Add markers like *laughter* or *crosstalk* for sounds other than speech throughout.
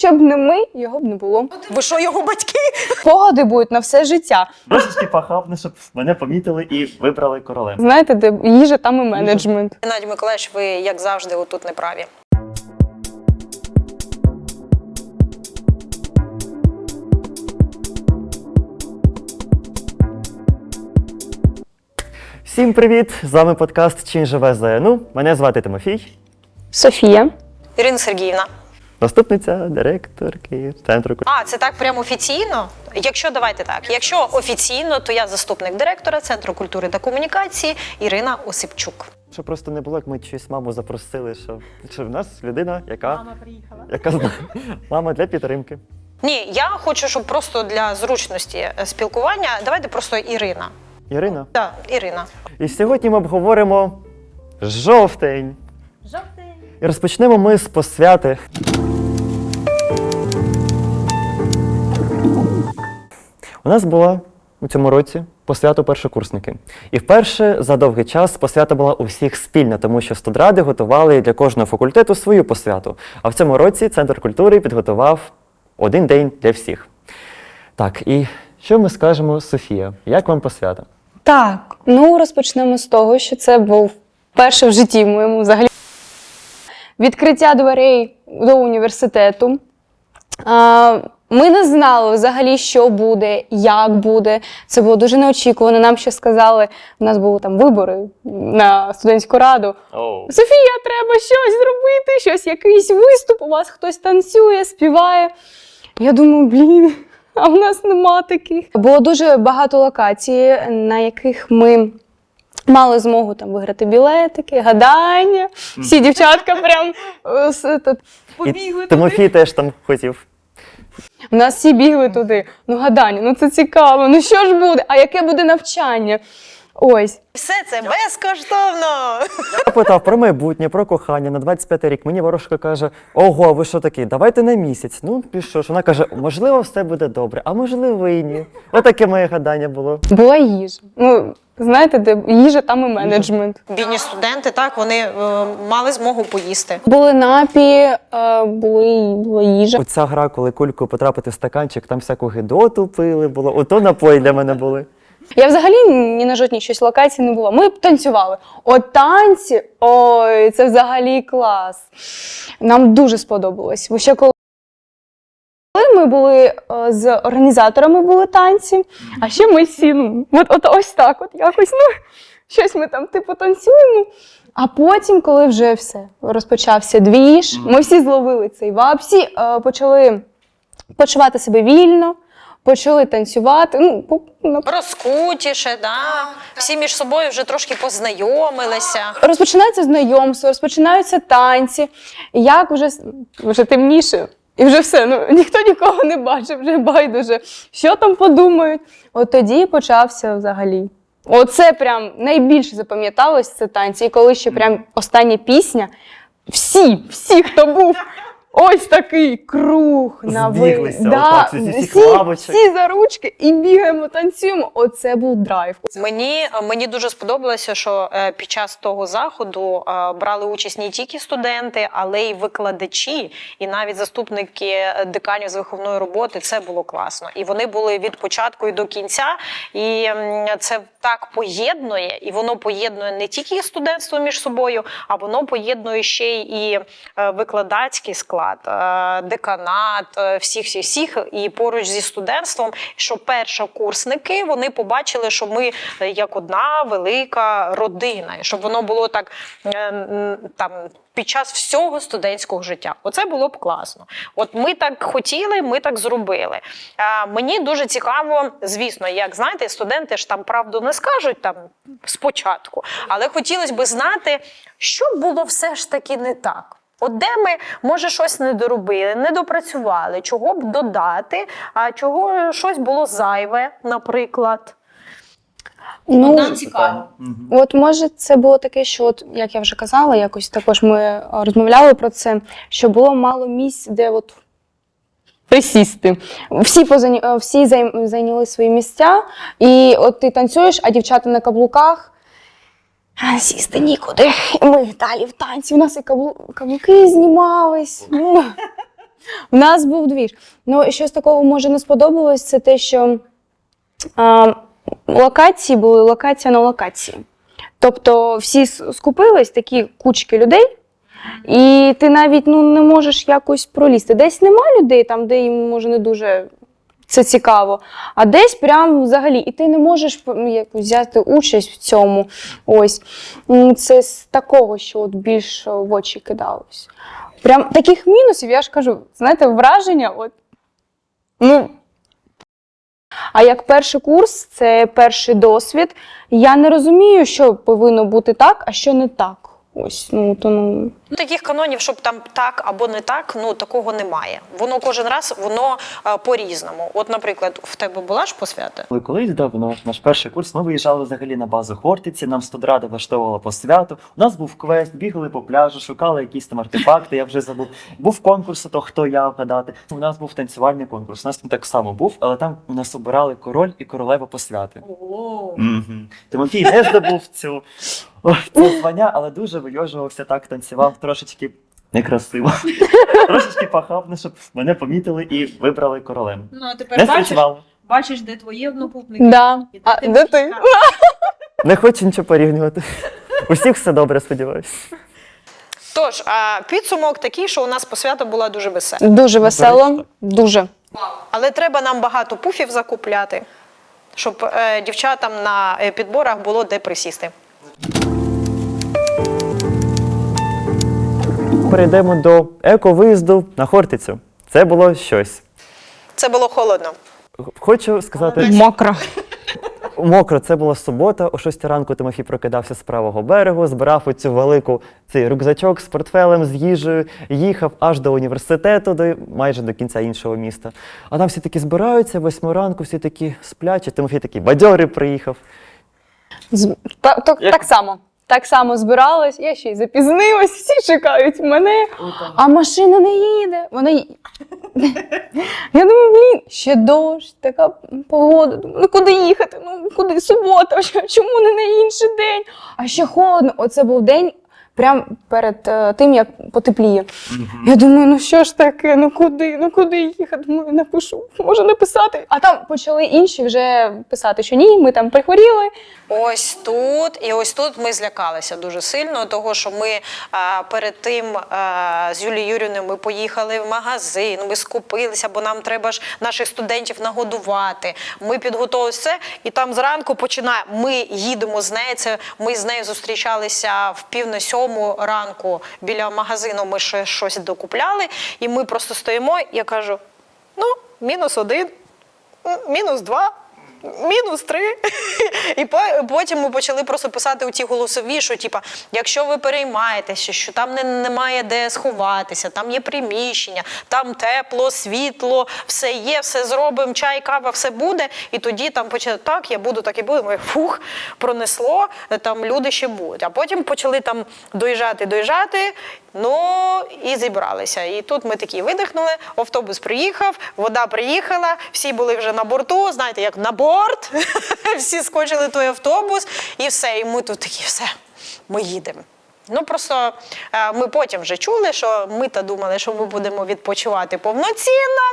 Щоб не ми, його б не було. Ви що, його батьки? Погоди будуть на все життя. Трошечки похабно, щоб мене помітили і вибрали королем. Знаєте, де їжа, там і менеджмент. Геннадій Миколаївич, ви як завжди отут не праві. Всім привіт! З вами подкаст Чим живе ЗНУ. Мене звати Тимофій, Софія. Ірина Сергіївна. Заступниця директорки центру культури. А, це так прямо офіційно? Якщо давайте так. Якщо офіційно, то я заступник директора Центру культури та комунікації Ірина Осипчук. Що просто не було, як ми чись маму запросили, що, що в нас людина, яка мама приїхала. Яка мама для підтримки. Ні, я хочу, щоб просто для зручності е, спілкування. Давайте просто Ірина. Ірина. Так, Ірина. І сьогодні ми обговоримо жовтень. Жовтий. І розпочнемо ми з посвяти. У нас була у цьому році посвята першокурсники. І вперше за довгий час посвята була у всіх спільна, тому що студради готували для кожного факультету свою посвяту. А в цьому році Центр культури підготував один день для всіх. Так, і що ми скажемо, Софія? Як вам посвята? Так, ну розпочнемо з того, що це був перший в житті моєму взагалі відкриття дверей до університету. Ми не знали взагалі, що буде, як буде. Це було дуже неочікувано. Нам ще сказали, у нас були там вибори на студентську раду. Oh. Софія, треба щось зробити, щось, якийсь виступ, у вас хтось танцює, співає. Я думаю, блін, а в нас нема таких. Було дуже багато локацій, на яких ми мали змогу там виграти білетики, гадання. Всі дівчатка прям е, с- Тимофій теж там хотів. У нас всі бігли туди. Ну, гадання, ну це цікаво. Ну що ж буде? А яке буде навчання? Ось. Все це безкоштовно. Я питав про майбутнє, про кохання на 25 рік. Мені ворожка каже: Ого, ви що такі? Давайте на місяць. Ну, пішов. Вона каже, можливо, все буде добре, а можливо, і ні. Отаке моє гадання було. Була їжа. Ну, знаєте, де їжа, там і менеджмент. Бідні студенти, так, вони е, мали змогу поїсти. Були напії, е, були, була їжа. Оця гра, коли кулькою потрапити в стаканчик, там всяку гидоту пили було. Ото напої для мене були. Я взагалі ні на жодній щось локації не була. Ми б танцювали. От танці, ой, це взагалі клас. Нам дуже сподобалось. Бо ще коли ми були е, з організаторами були танці, а ще ми всі, ну, от, от ось так, от якось, ну, щось ми там типу танцюємо. А потім, коли вже все розпочався двіж, ми всі зловили цей ваб, всі е, почали почувати себе вільно, почали танцювати. Ну, на- Розкутіше, да? всі між собою вже трошки познайомилися. Розпочинається знайомство, розпочинаються танці. Як вже, вже темніше, і вже все, ну *laughs* ніхто нікого не бачив, вже байдуже. Що там подумають? От тоді почався взагалі. Оце прям найбільше запам'яталось це танці. І коли ще прям остання пісня, всі, всі, хто був. Ось такий круг на ви. Збіглися отак, зі всі, всі за ручки і бігаємо, танцюємо. Оце був драйв. Мені, мені дуже сподобалося, що е, під час того заходу е, брали участь не тільки студенти, але й викладачі, і навіть заступники деканів з виховної роботи. Це було класно. І вони були від початку і до кінця. І м, це так поєднує, і воно поєднує не тільки студентство між собою, а воно поєднує ще й і е, викладацький склад, е, деканат, е, всіх всіх всіх і поруч зі студентством, що першокурсники вони побачили, що ми е, як одна велика родина, і щоб воно було так там. Під час всього студентського життя, оце було б класно. От ми так хотіли, ми так зробили. А, мені дуже цікаво, звісно, як знаєте, студенти ж там правду не скажуть там спочатку, але хотілося б знати, що було все ж таки не так. От де ми, може, щось не доробили, не допрацювали, чого б додати, а чого щось було зайве, наприклад. Ну, Нам цікаво. От може це було таке, що от як я вже казала, якось також ми е, розмовляли про це, що було мало місць, де от присісти. Всі позані... е, всі зайняли свої місця, і от ти танцюєш, а дівчата на каблуках. Сісти нікуди. Ми далі в танці. У нас і каблу... каблуки знімались. У нас був двіж. Ну, і що з такого може не сподобалось, це те, що а, локації були локація на локації. Тобто всі скупились, такі кучки людей, і ти навіть ну, не можеш якось пролізти. Десь нема людей, там, де їм може не дуже це цікаво, а десь прям взагалі, і ти не можеш якось взяти участь в цьому. Ось це з такого, що от більш в очі кидалось. Прям таких мінусів, я ж кажу, знаєте, враження, от, ну. А як перший курс, це перший досвід. Я не розумію, що повинно бути так, а що не так. Ось, ну, то, ну, Ну, Таких канонів, щоб там так або не так, ну такого немає. Воно кожен раз воно е, по-різному. От, наприклад, в тебе була ж посвята? Коли колись давно, наш перший курс, ми виїжджали взагалі на базу Хортиці, нам студрада влаштовувала по святу. У нас був квест, бігали по пляжу, шукали якісь там артефакти, я вже забув. Був конкурс, то хто я вгадати. У нас був танцювальний конкурс. У нас так само був, але там у нас обирали король і королева посвяти. Мгм. Тимофій не здобув цю, ой, це звання, але дуже вийожувався так, танцював трошечки. Некрасиво. *laughs* Трошечки похабно, щоб мене помітили і вибрали королем. Ну, а тепер Не бачиш, спрацювало. бачиш, де твої однопутники. да. І де А ти де ти? *laughs* Не хочу нічого порівнювати. Усіх все добре, сподіваюся. Тож, а підсумок такий, що у нас посвята була дуже весела. Дуже весело, дуже. Але треба нам багато пуфів закупляти, щоб е, дівчатам на е, підборах було де присісти. Перейдемо до еко-виїзду на Хортицю. Це було щось. Це було холодно. Хочу сказати, Мокро. мокро, це була субота, о 6 ранку Тимофій прокидався з правого берегу, збирав оцю велику цей рюкзачок з портфелем, з їжею, їхав аж до університету, до, майже до кінця іншого міста. А там всі такі збираються, восьму ранку, всі такі сплячі. Тимофій такий бадьорий приїхав. З- та- так, Як- так само. Так само збиралась, я ще й запізнилась, всі чекають мене, а машина не їде. Вона... ї- Я думаю, блін, ще дощ, така погода. Думаю, ну куди їхати? Ну куди? Субота, чому не на інший день? А ще холодно. Оце був день прямо перед е, тим, як потепліє. Я думаю, ну що ж таке, ну куди, ну куди їхати? Думаю, напишу, може написати. А там почали інші вже писати, що ні, ми там прихворіли. Ось тут і ось тут ми злякалися дуже сильно, того що ми а, перед тим а, з Юлією Юрівною ми поїхали в магазин, ми скупилися, бо нам треба ж наших студентів нагодувати. Ми підготували все, і там зранку починає. Ми їдемо з нею. Це ми з нею зустрічалися в пів на сьому ранку біля магазину. Ми ще щось докупляли, і ми просто стоїмо. Я кажу: ну, мінус один, мінус два. Мінус три. І по- потім ми почали просто писати у ті голосові, що типа, якщо ви переймаєтеся, що там не, немає де сховатися, там є приміщення, там тепло, світло, все є, все зробимо, чай, кава, все буде. І тоді там почали так, я буду, так і буду. Ми фух, пронесло, там люди ще будуть. А потім почали там доїжджати, доїжджати. Ну і зібралися. І тут ми такі видихнули. Автобус приїхав, вода приїхала, всі були вже на борту. Знаєте, як на борт. *laughs* всі скочили той автобус, і все. І ми тут такі, все, ми їдемо. Ну просто е, ми потім вже чули, що ми та думали, що ми будемо відпочивати повноцінно.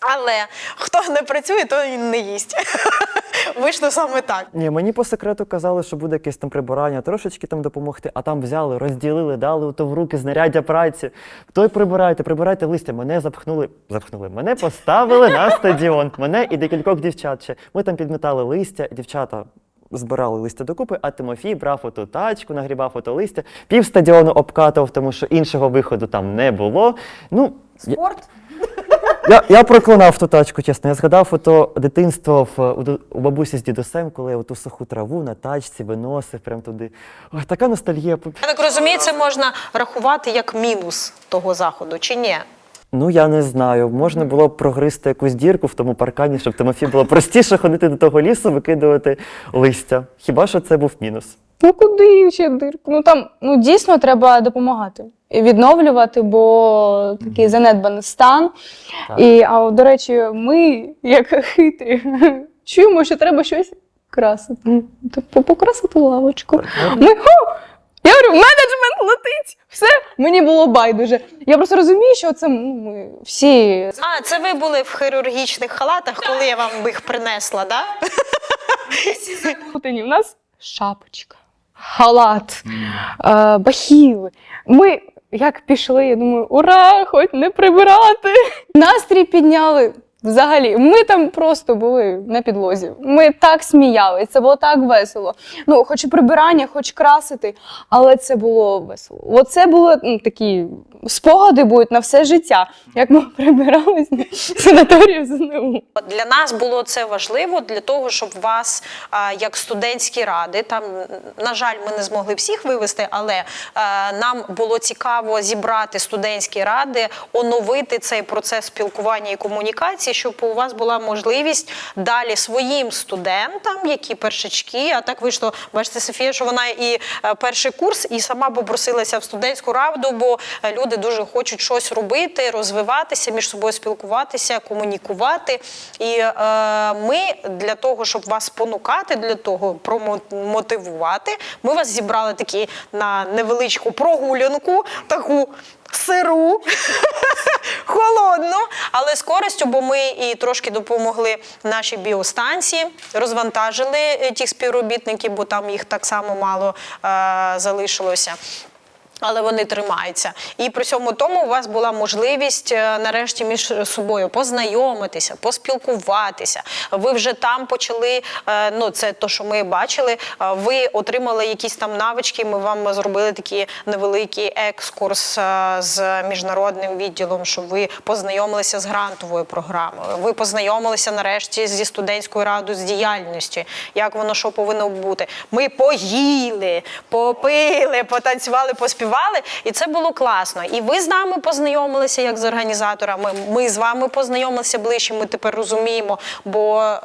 Але хто не працює, той не їсть. *laughs* Вийшло саме так. Ні, мені по секрету казали, що буде якесь там прибирання, трошечки там допомогти, а там взяли, розділили, дали то в руки знаряддя праці. Той прибирайте, прибирайте листя. Мене запхнули, запхнули. Мене поставили на стадіон. Мене і декількох дівчат ще. Ми там підметали листя, дівчата. Збирали листя докупи, а Тимофій брав оту тачку, нагрібав ото листя, пів стадіону обкатував, тому що іншого виходу там не було. Ну, Спорт. я, я проклинав ту тачку, чесно. Я згадав ото дитинство в, у, у бабусі з дідусем, коли я оту суху траву на тачці виносив прям туди. Ой, така ностальгія. Я так розумію, це можна рахувати як мінус того заходу, чи ні? Ну я не знаю. Можна було б прогризти якусь дірку в тому паркані, щоб Тимофі було простіше ходити до того лісу, викидувати листя. Хіба що це був мінус? Ну куди ще дирку? Ну там ну дійсно треба допомагати і відновлювати, бо такий занедбаний стан. Так. І а до речі, ми, як хитрі, *laughs* чуємо, що треба щось красити. Тобто покрасити лавочку. Ми ху, Я говорю, менеджмент летить. Все, мені було байдуже. Я просто розумію, що це ну, ми всі А, це ви були в хірургічних халатах, коли я вам їх принесла, да? У нас шапочка, халат, е, бахіли. Ми як пішли, я думаю, ура, хоч не прибирати. Настрій підняли. Взагалі, ми там просто були на підлозі. Ми так сміялися, це було так весело. Ну, хоч прибирання, хоч красити, але це було весело. Оце були ну, такі спогади будуть на все життя, як ми прибирались на *laughs* санаторію ЗНУ. Для нас було це важливо для того, щоб вас, як студентські ради, там на жаль, ми не змогли всіх вивести, але нам було цікаво зібрати студентські ради, оновити цей процес спілкування і комунікації, щоб у вас була можливість далі своїм студентам, які першачки, а так вийшло, бачите, Софія, що вона і е, перший курс, і сама попросилася в студентську раду, бо е, люди дуже хочуть щось робити, розвиватися, між собою спілкуватися, комунікувати. І е, ми для того, щоб вас спонукати, для того промотивувати, ми вас зібрали такі на невеличку прогулянку, таку сиру, *laughs* холодну, але з користю, бо ми і трошки допомогли нашій біостанції, розвантажили е, тих співробітників, бо там їх так само мало е, залишилося. Але вони тримаються. І при цьому тому у вас була можливість е, нарешті між собою познайомитися, поспілкуватися. Ви вже там почали. е, Ну, це то, що ми бачили. е, Ви отримали якісь там навички. Ми вам зробили такий невеликий екскурс з міжнародним відділом, щоб ви познайомилися з грантовою програмою. Ви познайомилися нарешті зі студентською радою з діяльністю, як воно що повинно бути. Ми поїли, попили, потанцювали, поспівали, і це було класно. І ви з нами познайомилися як з організаторами. Ми з вами познайомилися ближче. Ми тепер розуміємо, бо е,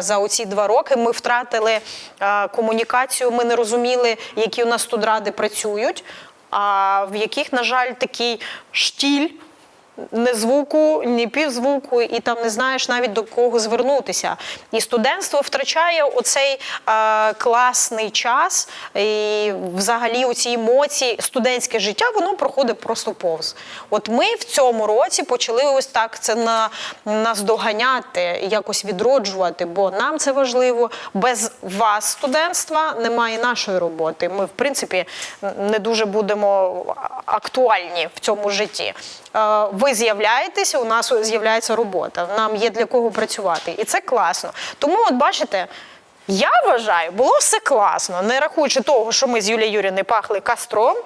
за оці два роки ми втратили е, комунікацію. Ми не розуміли, які у нас тут ради працюють, а в яких, на жаль, такий штіль. Не звуку, ні півзвуку, і там не знаєш навіть до кого звернутися. І студентство втрачає оцей е, класний час, і взагалі оці емоції, студентське життя, воно проходить просто повз. От ми в цьому році почали ось так це на, наздоганяти, якось відроджувати, бо нам це важливо. Без вас, студентства, немає нашої роботи. Ми, в принципі, не дуже будемо актуальні в цьому житті. Е, Ви з'являєтеся, у нас з'являється робота. Нам є для кого працювати, і це класно. Тому, от бачите. Я вважаю, було все класно, не рахуючи того, що ми з Юлією не пахли кастром,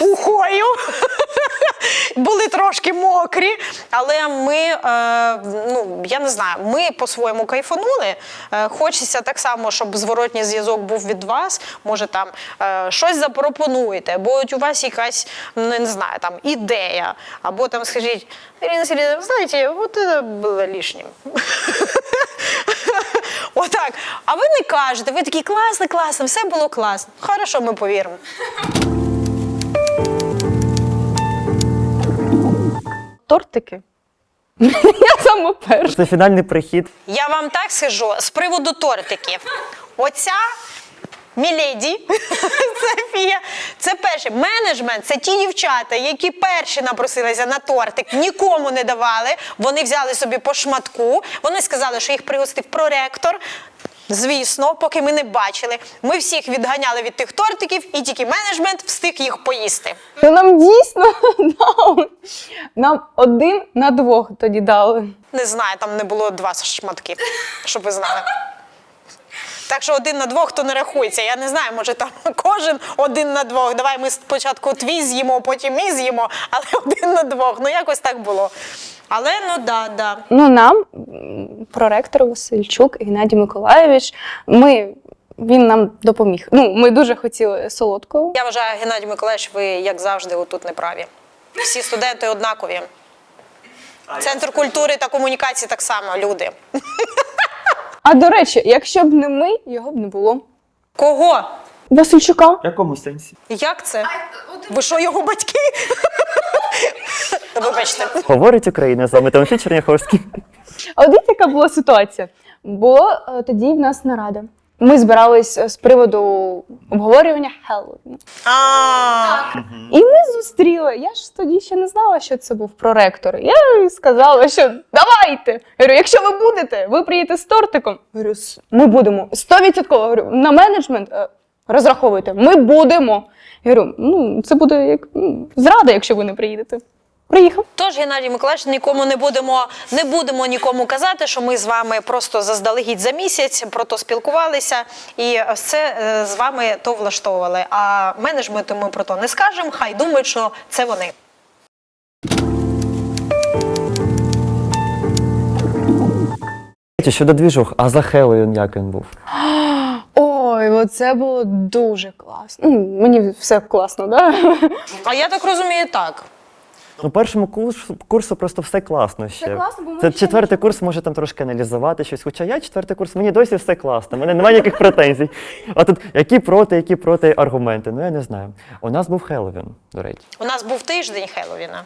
ухою, були трошки мокрі, але ми, е, ну я не знаю, ми по-своєму кайфанули. Е, хочеться так само, щоб зворотній зв'язок був від вас. Може там е, щось запропонуєте, от у вас якась ну, не знаю, там ідея, або там скажіть, знаєте, от це було лишнім. *laughs* Отак. А ви не кажете, ви такі класно, класно, все було класно. Хорошо, ми повіримо. Тортики. *laughs* Я саме перша. Це фінальний прихід. Я вам так скажу з приводу тортиків. Оця міледі *laughs* Софія, це перше. Менеджмент це ті дівчата, які перші напросилися на тортик, нікому не давали. Вони взяли собі по шматку. Вони сказали, що їх пригостив проректор. Звісно, поки ми не бачили. Ми всіх відганяли від тих тортиків, і тільки менеджмент встиг їх поїсти. Ну, нам дійсно *laughs* дали. Нам один на двох тоді дали. Не знаю, там не було два шматки, щоб ви знали. Так що один на двох то не рахується. Я не знаю, може там кожен один на двох. Давай ми спочатку твій з'їмо, потім мій з'їмо, але *laughs* один на двох. Ну якось так було. Але ну да, да. Ну, нам, проректор Васильчук Геннадій Миколаєвич, ми, він нам допоміг. Ну, ми дуже хотіли солодкого. Я вважаю, Геннадій Миколаївич, ви як завжди отут не праві. Всі студенти однакові. Центр культури та комунікації так само люди. А до речі, якщо б не ми, його б не було. Кого? Васильчука. В якому сенсі? Як це? Ви що, його батьки? *laughs* Вибачте. Говорить Україна з вами Тимофій Черняховський. А от дивіться, яка була ситуація. Була е, тоді в нас нарада. ми збирались з приводу обговорювання Хеллоуіну. А, І ми зустріли. Я ж тоді ще не знала, що це був проректор. Я їй сказала, що давайте. Я говорю, якщо ви будете, ви приїдете з тортиком. Я Говорю, «С- ми будемо. 100% говорю, на менеджмент е, розраховуйте. Ми будемо. Я говорю, ну це буде як м, зрада, якщо ви не приїдете. Приїхав. Тож, Геннадій Миколаївич, нікому не будемо, не будемо нікому казати, що ми з вами просто заздалегідь за місяць про то спілкувалися і все е, з вами то влаштовували. А менеджменту ми про то не скажемо. Хай думають, що це вони. Щодо двіжух, а за Хеллоуін як він був? Ой, оце було дуже класно. Ну, мені все класно, да? А я так розумію, так. Ну, першому курсу, курсу просто все класно ще. класно, бо ми Це ще четвертий курс, може там трошки аналізувати щось. Хоча я четвертий курс, мені досі все класно, в мене немає ніяких претензій. А тут які проти, які проти аргументи. Ну я не знаю. У нас був Хеллоуін, до речі. У нас був тиждень Хеллоуіна.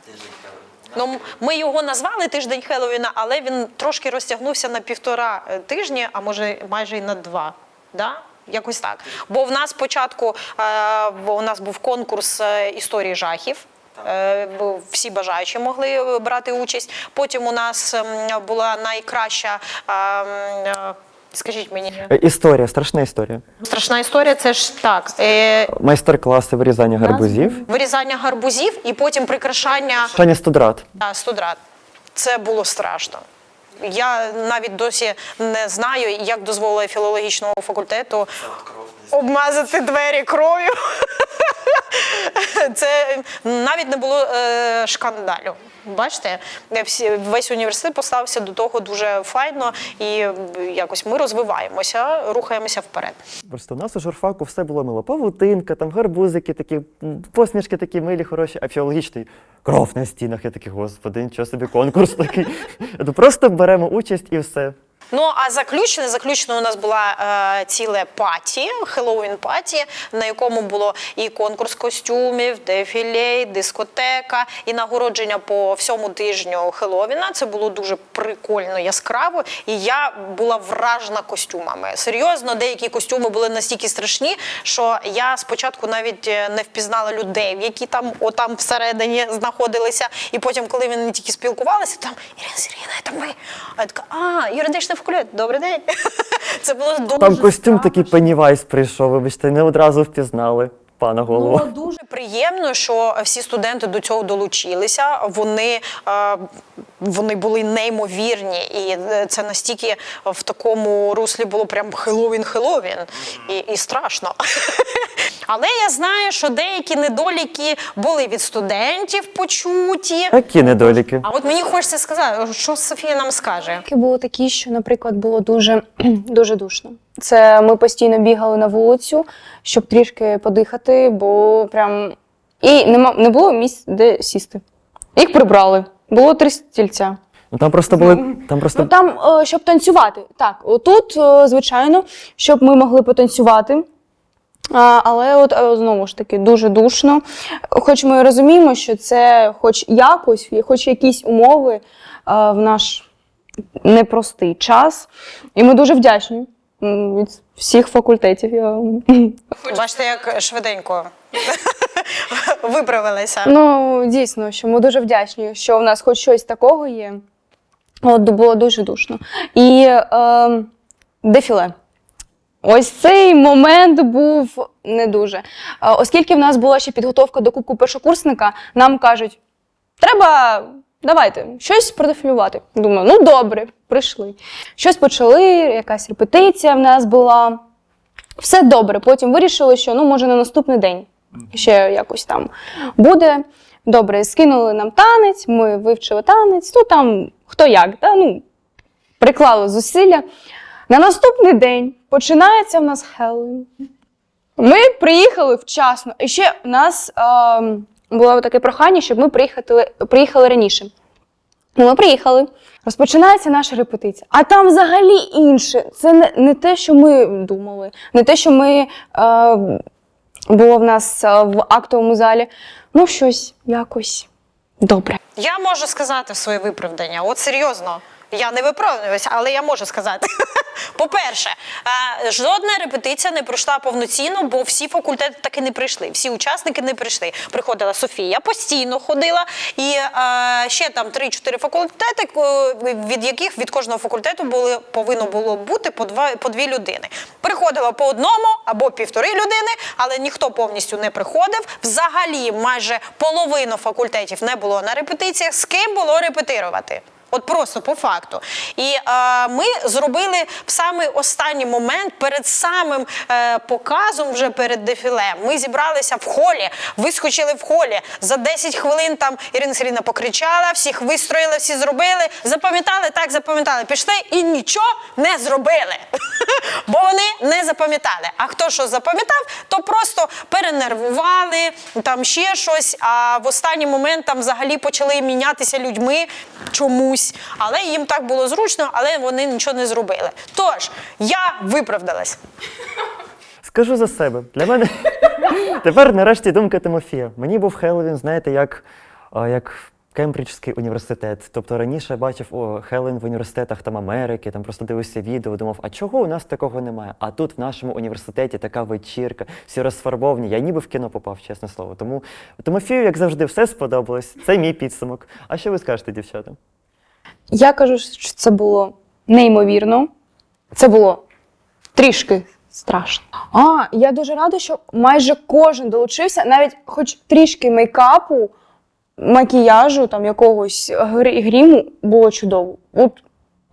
Ну, м- ми його назвали тиждень Хеллоуіна, але він трошки розтягнувся на півтора е, тижні, а може майже й на два. Да? Якось так. Бо в нас спочатку е, бо у нас був конкурс е, історії жахів. Е, Всі бажаючі могли е, брати участь. Потім у нас ем, була найкраща. е, Скажіть мені, Історія, страшна історія. страшна історія це ж так. е, Майстер-класи вирізання гарбузів. Вирізання гарбузів і потім прикрашання Шаня студрат. а, студрат. Це було страшно. Я навіть досі не знаю, як дозволила філологічного факультету обмазати двері кров'ю. Це навіть не було е, шкандалю. Бачите, весь університет поставився до того дуже файно, і якось ми розвиваємося, рухаємося вперед. Просто у нас у журфаку все було мило. Павутинка, там гарбузики, такі, посмішки такі милі, хороші, а філологічний кров на стінах. Я такий, господи, нічого собі конкурс такий. *laughs* Ну, Просто беремо участь і все. Ну а заключне, заключно у нас була е, ціле паті, Хеллоуін паті, на якому було і конкурс костюмів, дефілей, дискотека, і нагородження по всьому тижню Хеллоуіна. Це було дуже прикольно, яскраво. І я була вражена костюмами. Серйозно, деякі костюми були настільки страшні, що я спочатку навіть е, не впізнала людей, які там отам всередині знаходилися. І потім, коли вони тільки спілкувалися, там Ірина Сергійовна, це ми. А я така, а, юридичний факультет, добрий день. *laughs* Це було дуже Там костюм страшно. такий Пеннівайс прийшов, вибачте, не одразу впізнали пана голову. Було дуже приємно, що всі студенти до цього долучилися. Вони, е, вони були неймовірні, і е, це настільки в такому руслі було прям Хеллоуін і, і страшно. *laughs* Але я знаю, що деякі недоліки були від студентів почуті. Які недоліки. А от мені хочеться сказати, що Софія нам скаже. Які були такі, що, наприклад, було дуже, *clears throat* дуже душно. Це ми постійно бігали на вулицю, щоб трішки подихати, бо прям і нема, не було місць, де сісти. Їх прибрали. Було три стільця. Ну там просто були. Там просто Ну там, е, щоб танцювати. Так, отут, е, звичайно, щоб ми могли потанцювати. А, але от е, знову ж таки дуже душно. Хоч ми розуміємо, що це хоч якось, хоч якісь умови е, в наш непростий час. І ми дуже вдячні від всіх факультетів. Я... Бачите, як швиденько *laughs* виправилися. Ну, дійсно, що ми дуже вдячні, що в нас хоч щось такого є. От було дуже душно. І е, дефіле. Ось цей момент був не дуже. Оскільки в нас була ще підготовка до кубку першокурсника, нам кажуть, треба. Давайте щось продефілювати. Думаю, ну добре, прийшли. Щось почали, якась репетиція в нас була. Все добре. Потім вирішили, що ну, може на наступний день ще якось там буде. Добре, скинули нам танець, ми вивчили танець, ну там хто як, та, ну, приклали зусилля. На наступний день починається в нас Хеллоуін. Ми приїхали вчасно. І ще в нас ем, було таке прохання, щоб ми приїхали, приїхали раніше. Ну, ми приїхали, розпочинається наша репетиція. А там взагалі інше. Це не, не те, що ми думали, не те, що ми е, було в нас е, в актовому залі. Ну, щось якось добре. Я можу сказати своє виправдання. От серйозно. Я не виправдовуюся, але я можу сказати. *laughs* По-перше, е, жодна репетиція не пройшла повноцінно, бо всі факультети таки не прийшли. Всі учасники не прийшли. Приходила Софія, постійно ходила, і е, ще там 3-4 факультети, від яких від кожного факультету були повинно було бути по два по дві людини. Приходило по одному або півтори людини, але ніхто повністю не приходив. Взагалі, майже половину факультетів не було на репетиціях. З ким було репетирувати? От просто по факту. І е, ми зробили в самий останній момент перед самим е, показом, вже перед дефіле. Ми зібралися в холі, вискочили в холі. За 10 хвилин там Ірина Сергійовна покричала, всіх вистроїли, всі зробили. Запам'ятали, так запам'ятали. Пішли і нічого не зробили. *laughs* Бо вони не запам'ятали. А хто що запам'ятав, то просто перенервували, там ще щось. А в останній момент там взагалі почали мінятися людьми чомусь. Але їм так було зручно, але вони нічого не зробили. Тож я виправдалась. Скажу за себе. Для мене *laughs* тепер нарешті думка Тимофія. Мені був Хеллоуін, знаєте, як, як Кембриджський університет. Тобто раніше бачив о, Хеллоуін в університетах там Америки, там просто дивився відео, думав, а чого у нас такого немає? А тут в нашому університеті така вечірка, всі розфарбовані. Я ніби в кіно попав, чесне слово. Тому Тимофію, як завжди, все сподобалось. Це мій підсумок. А що ви скажете, дівчата? Я кажу, що це було неймовірно. Це було трішки страшно. А, я дуже рада, що майже кожен долучився, навіть хоч трішки мейкапу, макіяжу, там якогось грі- гріму було чудово. От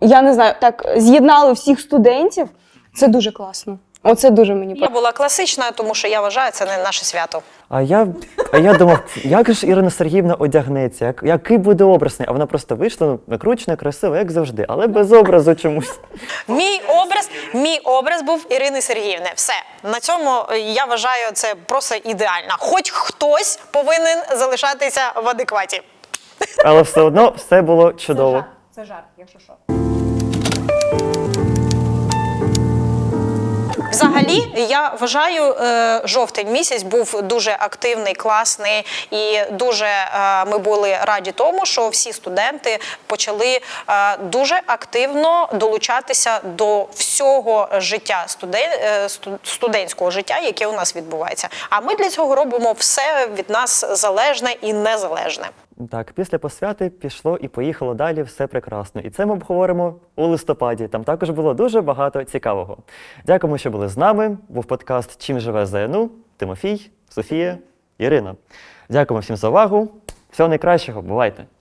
я не знаю, так з'єднали всіх студентів. Це дуже класно. Оце дуже мені Я була класична, тому що я вважаю, це не наше свято. А я, а я думав, як ж Ірина Сергіївна одягнеться, як, який буде образний, а вона просто вийшла ну, накручена, красива, як завжди, але без образу чомусь. Мій образ, мій образ був Ірини Сергіївни. Все на цьому е, я вважаю це просто ідеально. Хоч хтось повинен залишатися в адекваті. Але все одно все було чудово. Це жарт, якщо що. Взагалі, я вважаю, е, жовтень місяць був дуже активний, класний, і дуже е, ми були раді тому, що всі студенти почали е, дуже активно долучатися до всього життя студен, студентського життя, яке у нас відбувається. А ми для цього робимо все від нас залежне і незалежне. Так, після посвяти пішло і поїхало далі, все прекрасно. І це ми обговоримо у листопаді. Там також було дуже багато цікавого. Дякуємо, що були з нами. Був подкаст Чим живе ЗНУ, Тимофій, Софія, Ірина. Дякуємо всім за увагу. Всього найкращого, бувайте!